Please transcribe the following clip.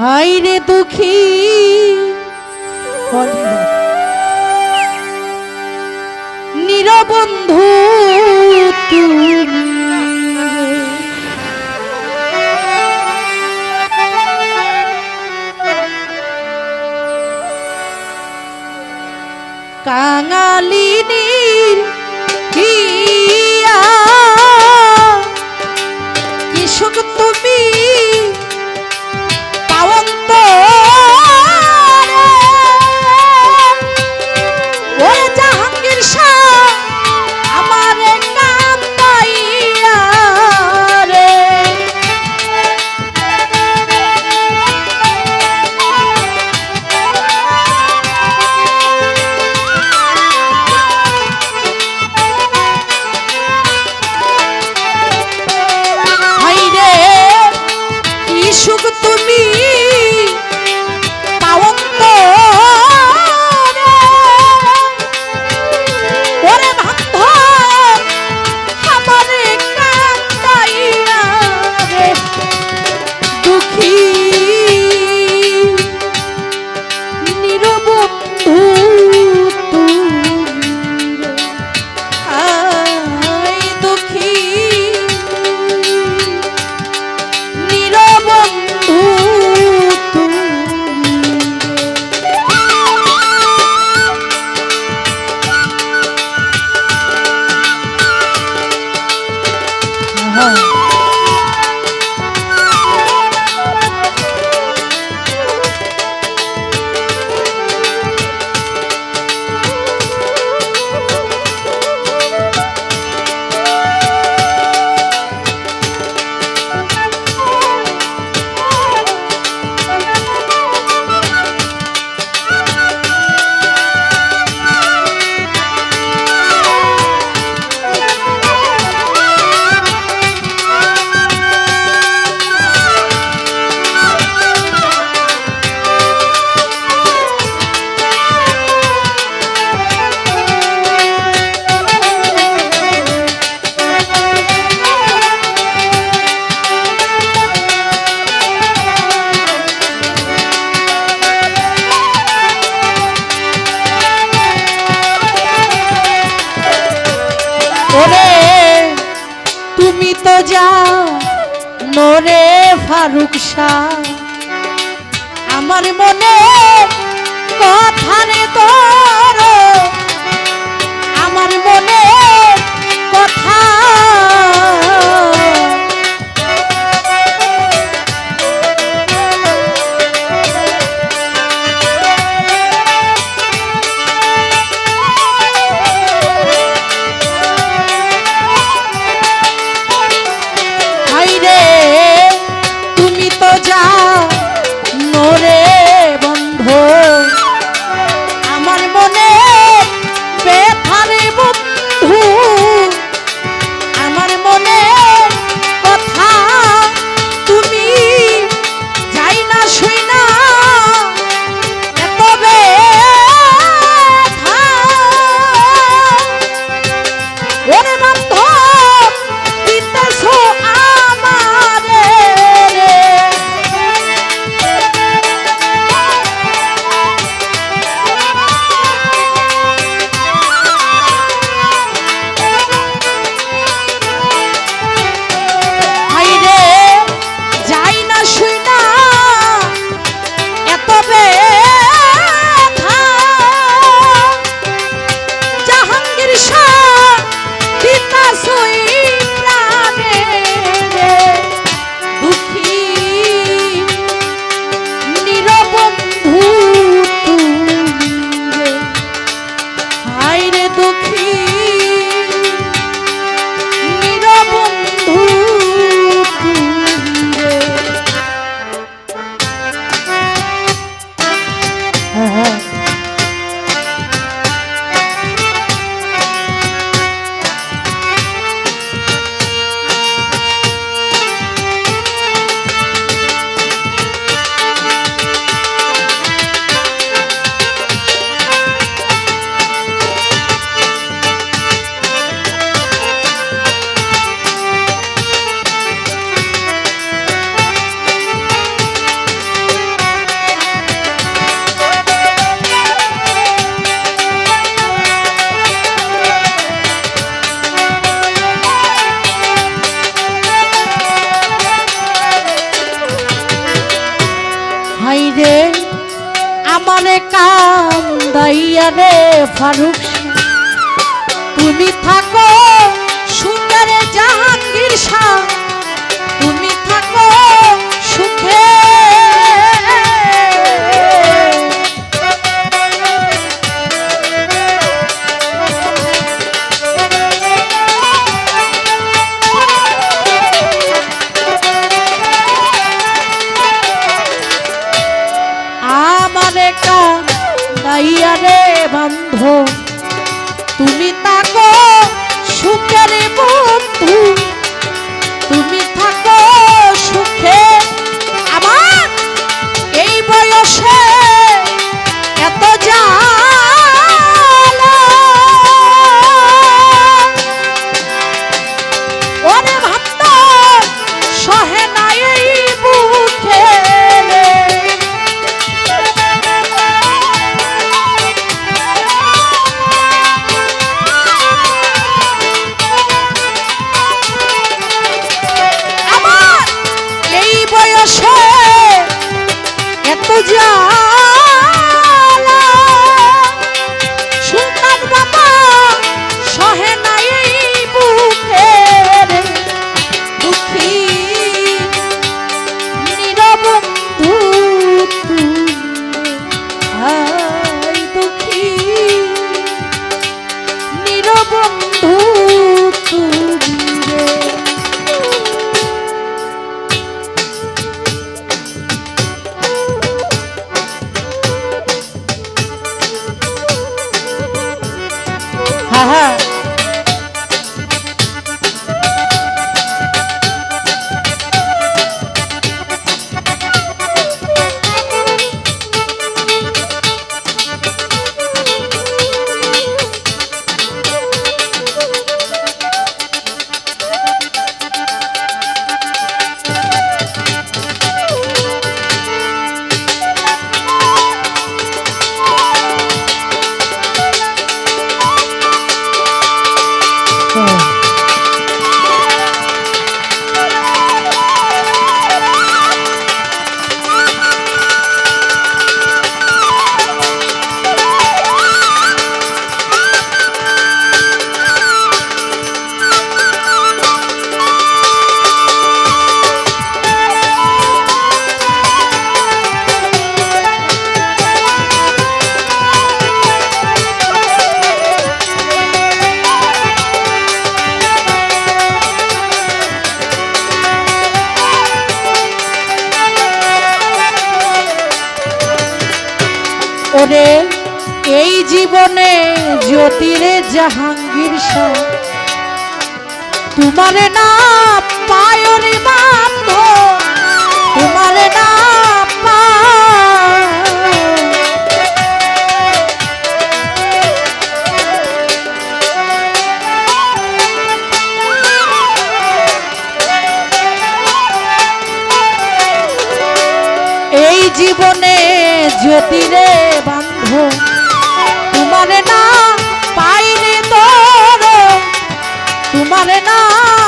High রে দুঃখী নিরবন্ধু তুমি। কাঙালিনীর কৃষক তুমি যা নরে ফারুক শাহ। আমার মনে কথারে তোর আমার মনে ফারুক তুমি থাক বন্ধু। তুমি তাকো সুখের বন্ধু। জাহাঙ্গীর তোমার না পায়নি বান্ধ তোমার না জীবনে জ্যোতিরে বান্ধ তোমার না তোমার না।